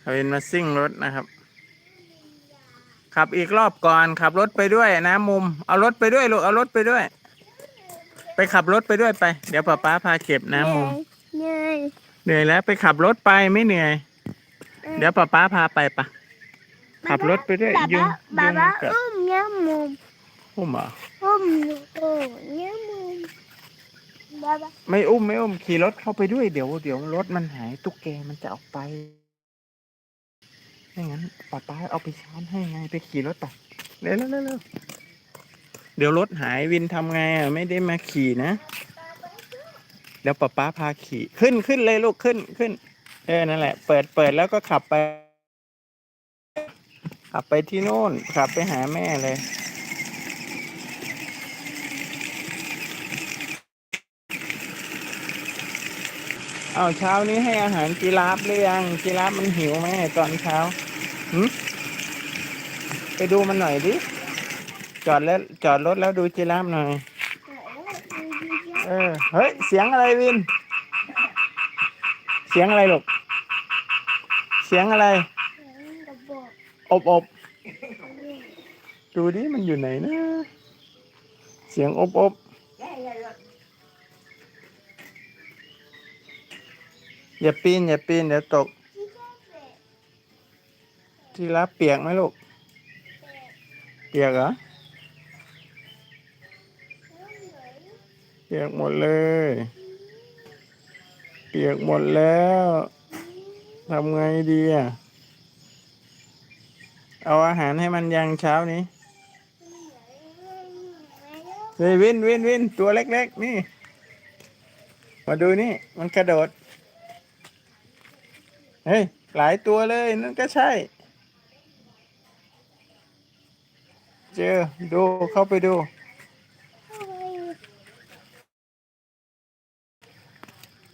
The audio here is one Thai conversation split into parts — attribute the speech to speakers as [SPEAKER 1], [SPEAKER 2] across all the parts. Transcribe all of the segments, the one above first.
[SPEAKER 1] เอาวินมาซิ่งรถนะครับ ขับอีกรอบก่อนขับรถไปด้วยนะมุม เอารถไปด้วยลูกเอารถไปด้วย ไปขับรถไปด้วยไป เดี๋ยวป้าป้าพาเก็บนะมุม
[SPEAKER 2] เหนื่อย
[SPEAKER 1] เหนื่อยแล้วไปขับรถไปไม่เหนื่อย เดี๋ยวป้าป้าพาไปปะขับรถไปด้วย
[SPEAKER 2] บ๊า
[SPEAKER 1] ยุ
[SPEAKER 2] บ๊างบ๊าบ๊า
[SPEAKER 1] ยุงกัด
[SPEAKER 2] อุ้มยามุม
[SPEAKER 1] อุ้มเหรอ
[SPEAKER 2] อุ้มโอ้ยามุมบ๊าบ๊า
[SPEAKER 1] ไม่อุ้มไม่อุ้มขี่รถเข้าไปด้วยเดี๋ยวเดี๋ยวรถมันหายตุ๊กแกมันจะเอาไป ไม่งั้นป้าป้าเอาไปชาร์จให้ไงไปขี่รถไปเร็วเร็วเร็วเร็วเดี๋ยวรถหายวินทำไงอะไม่ได้มาขี่นะ เดี๋ยวป้าป้าพาขี่ขึ้นขึ้นเลยลูกขึ้นขึ้น เออนั่นแหละ เปิดเปิดแล้วก็ขับไป ขับไปที่โน่น ขับไปหาแม่เลยเอาเช้านี้ให้อาหารจีราฟหรือยังจีราฟมันหิวไหมตอนเช้า หืมไปดูมันหน่อยดิ จอดแล้วจอดรถแล้วดูจีราฟหน่อย เออ เฮ้ย เสียงอะไรวิน เสียงอะไรลูก เสียงอะไร อบอบ ดูดิมันอยู่ไหนนะ เสียงอบอบอย่าปีนอย่าปีนเดี๋ยวตก ที่รับเปียกไหมลูก เปียกเหรอ เปียกหมดเลย เปียกหมดแล้วทำไงดีอะ เอาอาหารให้มันยังเช้านี้เฮ้ยวินวินวินตัวเล็กๆ นี่ มาดูนี่ มันกระโดด เฮ้ย หลายตัวเลย นั่นก็ใช่ เจอดูเข้าไปดู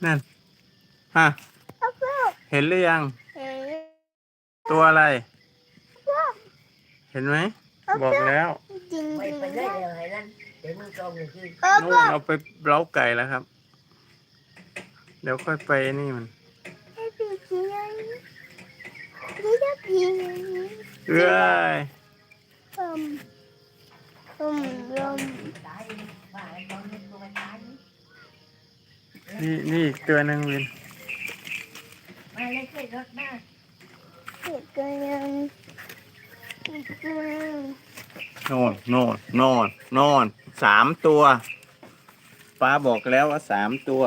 [SPEAKER 1] นั่นฮะเห็นหรือยัง ตัวอะไร เห็นไหม บอกแล้ว
[SPEAKER 2] จริง
[SPEAKER 3] ไป
[SPEAKER 2] จริง
[SPEAKER 3] ไปได้เลยไอ้นั่นเดี๋ยวมึงตรงเลยคือ
[SPEAKER 1] นู่นเอาไปเล้าไก่แล้วครับ เดี๋ยวค่อยไปนี่มัน
[SPEAKER 2] ให้ปีกยังนี่จะปีก
[SPEAKER 1] เอ้ย
[SPEAKER 2] อืมอืมอืม
[SPEAKER 3] ตายว่าไอ้ตอนนี้ตัวตาย
[SPEAKER 1] นี่นี่อีกตัวหนึ่งวิน
[SPEAKER 3] มาเลยขึ้นรถมา
[SPEAKER 2] เก็บกันยังอีกตัวหนึ่ง
[SPEAKER 1] โน่นโน่นโน่นโน่นสามตัวป้าบอกแล้วว่าสามตัว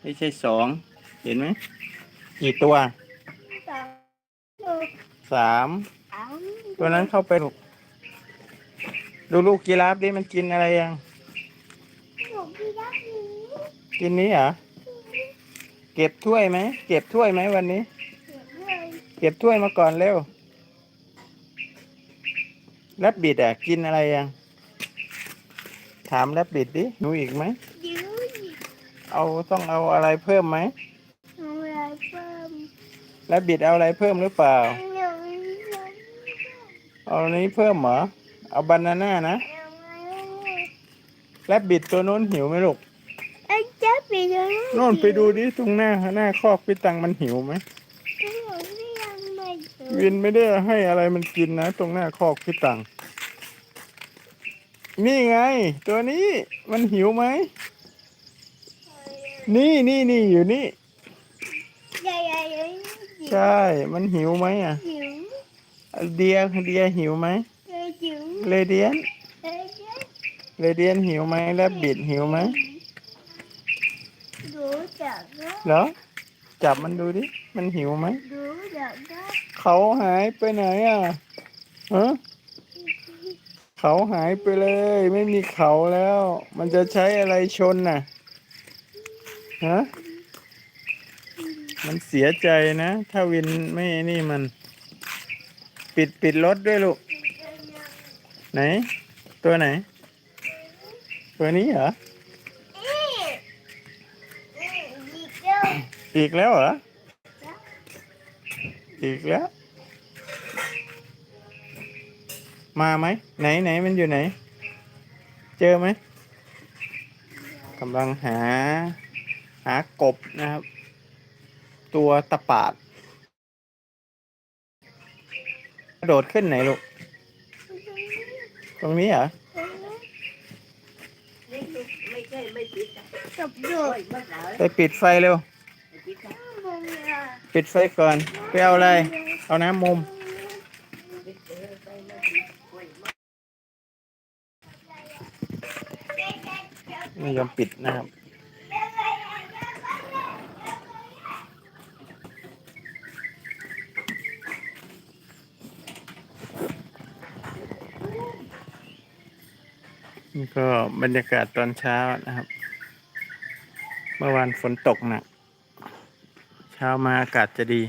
[SPEAKER 1] ไม่ใช่สอง เห็นไหมกี่ตัว
[SPEAKER 2] สองตัว
[SPEAKER 1] สาม
[SPEAKER 2] สาม
[SPEAKER 1] ตัวนั้นเข้าไปลูกดูลูกกีราฟดิมันกินอะไรยัง
[SPEAKER 2] หนูพี่รักหนู
[SPEAKER 1] กินนี้เหรอ เก็บถ้วยไหม เก็บถ้วยไหมวันนี้
[SPEAKER 2] เก็บเลย
[SPEAKER 1] เก็บถ้วยมาก่อนเร็วแรบบิดอะ กินอะไรยัง ถามแรบบิดดิหนูอีกไหม
[SPEAKER 2] ยืด
[SPEAKER 1] เอาต้องเอาอะไรเพิ่มไหม
[SPEAKER 2] เอาอะไรเพิ่ม
[SPEAKER 1] แรบบิดเอาอะไรเพิ่มหรือเปล่า
[SPEAKER 2] หนูหนู
[SPEAKER 1] เอาอันนี้เพิ่มเหรอ เอาบานาน่านะ
[SPEAKER 2] เอาอะไร
[SPEAKER 1] แรบบิดตัวนู้นหิวไหมลูก
[SPEAKER 2] ไอ้เจ๊ปีกยัง
[SPEAKER 1] โน่นไปดูดิตรงหน้าหน้าคอกพี่ตังมันหิวไหม
[SPEAKER 2] หนูพี่ยังไม่ถึง
[SPEAKER 1] วินไม่ได้ให้อะไรมันกินนะ ตรงหน้าคอกพี่ตัง นี่ไง ตัวนี้มันหิวไหม นี่นี่นี่อยู่นี่
[SPEAKER 2] ใหญ่ใหญ่ใหญ่
[SPEAKER 1] ใช่ มันหิวไหมอะ
[SPEAKER 2] จิ๋ว
[SPEAKER 1] เดียเดียหิวไหมเรเดียน
[SPEAKER 2] เอ้ยเจ๊
[SPEAKER 1] เรเดียนหิวไหมแลบบิดหิวไหม
[SPEAKER 2] ดูจักนะ
[SPEAKER 1] เหรอจับมันดูดิ มันหิวไหม
[SPEAKER 2] ดูจักนะ
[SPEAKER 1] เขาหายไปไหนอะฮะเขาหายไปเลย ไม่มีเขาแล้ว มันจะใช้อะไรชนน่ะ ฮะ มันเสียใจนะ ถ้าวินไม่นี่มัน ปิดปิดรถด้วยลูก ไหน ตัวไหน ตัวนี้เหรอ อีกแล้วเหรอ อีกแล้ว มาไหม ไหนไหนมันอยู่ไหน เจอไหมกำลังหา หากบนะครับ ตัวตะปาด ระโดดขึ้นไหนลูก ตรงนี้เหรอ
[SPEAKER 3] นี่ลูกไม่ใช่ไม่ปิดอะ
[SPEAKER 2] กับโด
[SPEAKER 3] โอ้
[SPEAKER 2] ด
[SPEAKER 3] ยบ้าเหรอ
[SPEAKER 1] ไปปิดไฟเร็ว
[SPEAKER 3] ไม่ปิดอะ
[SPEAKER 2] มองเนี่ย
[SPEAKER 1] ปิดไฟก่อน ไปเอาอะไร เอาน้ำมุม
[SPEAKER 3] ปิดเออไปไม่ปิดโอ้ยบ้า
[SPEAKER 1] ไม่ยอมปิดนะครับ นี่ก็บรรยากาศตอนเช้านะครับ เมื่อวานฝนตกหนัก เช้ามาอากาศจะดี